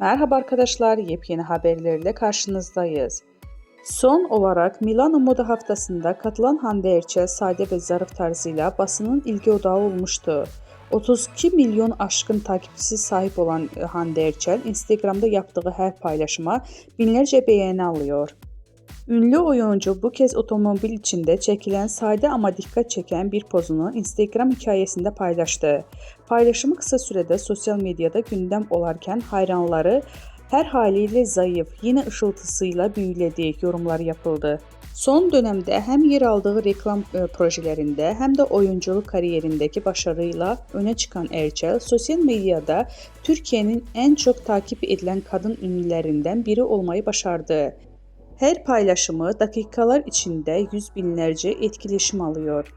Merhaba arkadaşlar, yepyeni haberlerle karşınızdayız. Son olarak Milano Moda Haftası'nda katılan Hande Erçel sade ve zarif tarzıyla basının ilgi odağı olmuştu. 32 milyon aşkın takipçisi sahip olan Hande Erçel, Instagram'da yaptığı her paylaşıma binlerce beğeni alıyor. Ünlü oyuncu bu kez otomobil içinde çekilen sade ama dikkat çeken bir pozunu Instagram hikayesinde paylaştı. Paylaşımı kısa sürede sosyal medyada gündem olarken hayranları her haliyle zayıf, yine ışıltısıyla büyüledi yorumlar yapıldı. Son dönemde hem yer aldığı reklam e, projelerinde hem de oyunculuk kariyerindeki başarıyla öne çıkan Erçel, sosyal medyada Türkiye'nin en çok takip edilen kadın ünlülerinden biri olmayı başardı. Her paylaşımı dakikalar içinde yüz binlerce etkileşim alıyor.